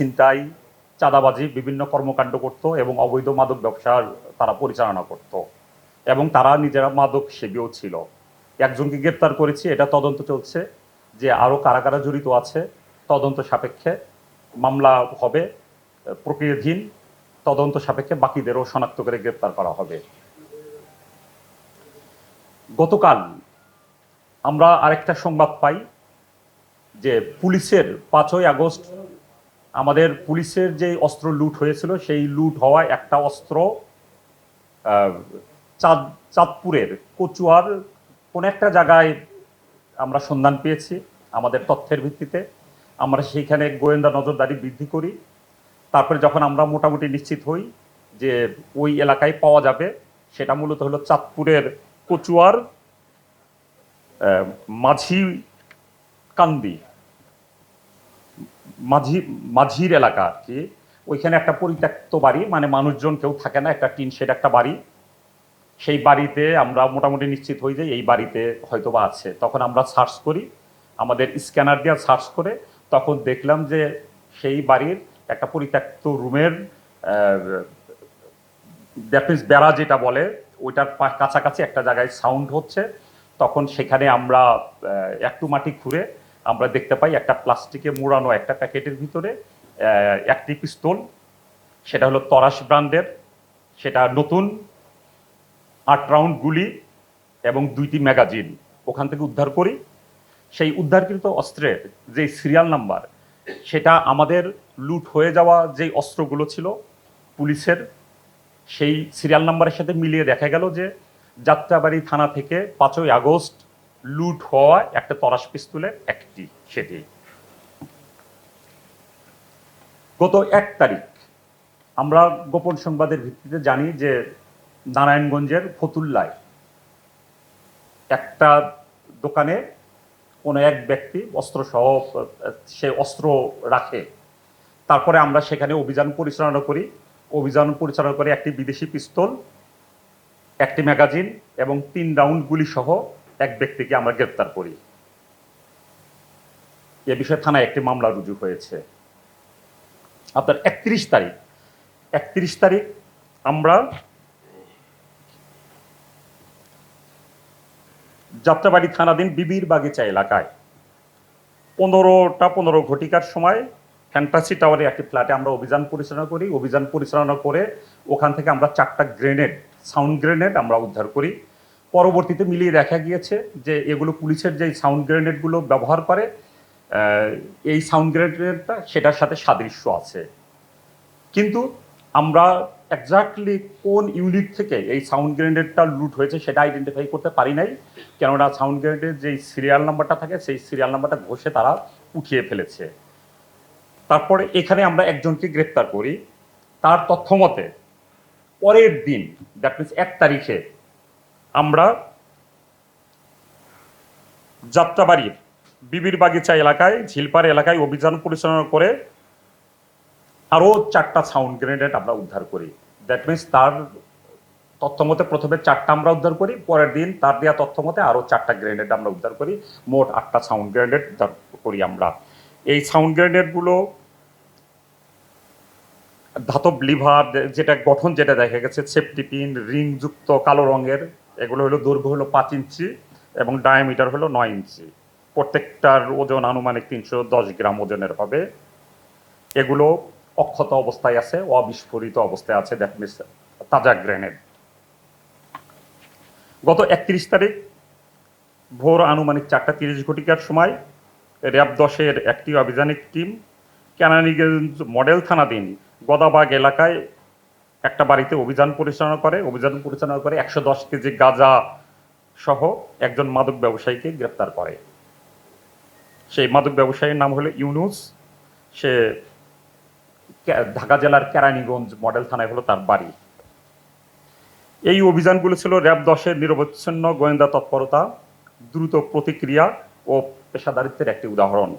ছিনতাই, চাঁদাবাজি বিভিন্ন কর্মকাণ্ড করত এবং অবৈধ মাদক ব্যবসার তারা পরিচালনা করত এবং তারা নিজেরা মাদক সেবীও ছিল। একজনকে গ্রেপ্তার করেছি, এটা তদন্ত চলছে যে আরও কারা কারা জড়িত আছে, তদন্ত সাপেক্ষে মামলা হবে, প্রক্রিয়াধীন, তদন্ত সাপেক্ষে বাকিদেরও শনাক্ত করে গ্রেপ্তার করা হবে। গতকাল আমরা আরেকটা সংবাদ পাই যে পুলিশের পাঁচই আগস্ট আমাদের পুলিশের যে অস্ত্র লুট হয়েছিল, সেই লুট হওয়া একটা অস্ত্র চাঁদ, চাঁদপুরের কচুয়ার কোন একটা জায়গায় আমরা সন্ধান পেয়েছি আমাদের তথ্যের ভিত্তিতে। আমরা সেইখানে গোয়েন্দা নজরদারি বৃদ্ধি করি। তারপরে যখন আমরা মোটামুটি নিশ্চিত হই যে ওই এলাকায় পাওয়া যাবে, সেটা মূলত হলো চাঁদপুরের কচুয়ার মাঝি কান্দি। মাঝি, মাঝির এলাকা আর কি। ওইখানে একটা পরিত্যক্ত বাড়ি মানে মানুষজন কেউ থাকে না, একটা টিন শেড একটা বাড়ি। সেই বাড়িতে আমরা মোটামুটি নিশ্চিত হই যে এই বাড়িতে হয়তো বা আছে। তখন আমরা সার্চ করি, আমাদের স্ক্যানার দিয়ে সার্চ করে তখন দেখলাম যে সেই বাড়ির একটা পরিত্যক্ত রুমের দ্যাট বেড়া যেটা বলে, ওইটার কাছাকাছি একটা জায়গায় সাউন্ড হচ্ছে। তখন সেখানে আমরা একটু মাটি খুঁড়ে আমরা দেখতে পাই একটা প্লাস্টিকে মোড়ানো একটা প্যাকেটের ভিতরে একটি পিস্তল, সেটা হলো তরাস ব্র্যান্ডের, সেটা নতুন আট রাউন্ড গুলি এবং দুইটি ম্যাগাজিন ওখান থেকে উদ্ধার করি। সেই উদ্ধারকৃত অস্ত্রের যে সিরিয়াল নাম্বার, সেটা আমাদের লুট হয়ে যাওয়া যে অস্ত্রগুলো ছিল পুলিশের, সেই সিরিয়াল নাম্বারের সাথে মিলিয়ে দেখা গেল যে যাত্রাবাড়ি থানা থেকে পাঁচই আগস্ট লুট হওয়া, একটা তরাস পিস্তুলের একটি সেটি। গত এক তারিখ আমরা গোপন সংবাদের ভিত্তিতে জানি যে নারায়ণগঞ্জের ফতুল্লায় একটা দোকানে কোনো এক ব্যক্তি অস্ত্র সহ সে অস্ত্র রাখে। তারপরে আমরা সেখানে অভিযান পরিচালনা করি। অভিযান পরিচালনা করে একটি বিদেশি পিস্তল, একটি ম্যাগাজিন এবং তিন রাউন্ড গুলি সহ এক ব্যক্তিকে আমরা গ্রেপ্তার করি। এ বিষয়ে থানায় একটি মামলা রুজু হয়েছে। আপনার একত্রিশ তারিখ একত্রিশ তারিখ আমরা যাত্রাবাড়ি থানাধীন বিবির বাগিচা এলাকায় পনেরোটা পনেরো ঘটিকার সময় ফ্যান্টাসি টাওয়ারে একটি ফ্ল্যাটে আমরা অভিযান পরিচালনা করি। অভিযান পরিচালনা করে ওখান থেকে আমরা চারটা গ্রেনেড, সাউন্ড গ্রেনেড আমরা উদ্ধার করি। পরবর্তীতে মিলিয়ে দেখা গিয়েছে যে এগুলো পুলিশের যেই সাউন্ড গ্রেনেডগুলো ব্যবহার করে এই সাউন্ড গ্রেনেডটা সেটার সাথে সাদৃশ্য আছে। কিন্তু আমরা এক্স্যাক্টলি কোন ইউনিট থেকে এই সাউন্ড গ্রেনেডটা লুট হয়েছে সেটা আইডেন্টিফাই করতে পারি নাই। কেননা সাউন্ড গ্রেনেডের যেই সিরিয়াল নাম্বারটা থাকে, সেই সিরিয়াল নাম্বারটা ঘষে তারা উঠিয়ে ফেলেছে। তারপরে এখানে আমরা একজনকে গ্রেপ্তার করি। তার তথ্য মতে পরের দিন দ্যাট মিনস এক তারিখে আমরা যাত্রাবাড়ির বিবির বাগিচা এলাকায়, ঝিলপাড় এলাকায় অভিযান পরিচালনা করে আরও চারটা সাউন্ড গ্রেনেড আমরা উদ্ধার করি। দ্যাট মিনস তার তথ্য মতে প্রথমে চারটা আমরা উদ্ধার করি, পরের দিন তার দেওয়া তথ্য মতে আরও চারটা গ্রেনেড আমরা উদ্ধার করি, মোট আটটা সাউন্ড গ্রেনেড উদ্ধার করি আমরা। এই সাউন্ড গ্রেনেডগুলো ধাতব লিভার যেটা গঠন যেটা দেখা গেছে সেফটি পিন রিংযুক্ত কালো রঙের এগুলো হলো দৈর্ঘ্য হলো পাঁচ ইঞ্চি এবং ডায়ামিটার হলো নয় ইঞ্চি। প্রত্যেকটার ওজন আনুমানিক তিনশো দশ গ্রাম ওজনের হবে। এগুলো অক্ষত অবস্থায় আছে, অবিস্ফোরিত অবস্থায় আছে দ্যাট মিনস তাজা গ্রেনেড গত একত্রিশ তারিখ, ভোর আনুমানিক চারটা তিরিশ ঘটিকার সময়, র্যাব দশের একটি অভিযানিক টিম, কেরানীগঞ্জ মডেল থানাধীন গদাবাগ এলাকায় একটা বাড়িতে অভিযান পরিচালনা করে, অভিযান পরিচালনা করে একশো দশ কেজি গাঁজা সহ একজন মাদক ব্যবসায়ীকে গ্রেপ্তার করে। সেই মাদক ব্যবসায়ীর নাম হলো ইউনুস। সে ঢাকা জেলার কেরানীগঞ্জ মডেল থানায় হলো তার বাড়ি। এই অভিযানগুলো ছিল র্যাব দশের নিরবচ্ছিন্ন গোয়েন্দা তৎপরতা, দ্রুত প্রতিক্রিয়া ও পেশাদারিত্বের একটি উদাহরণ।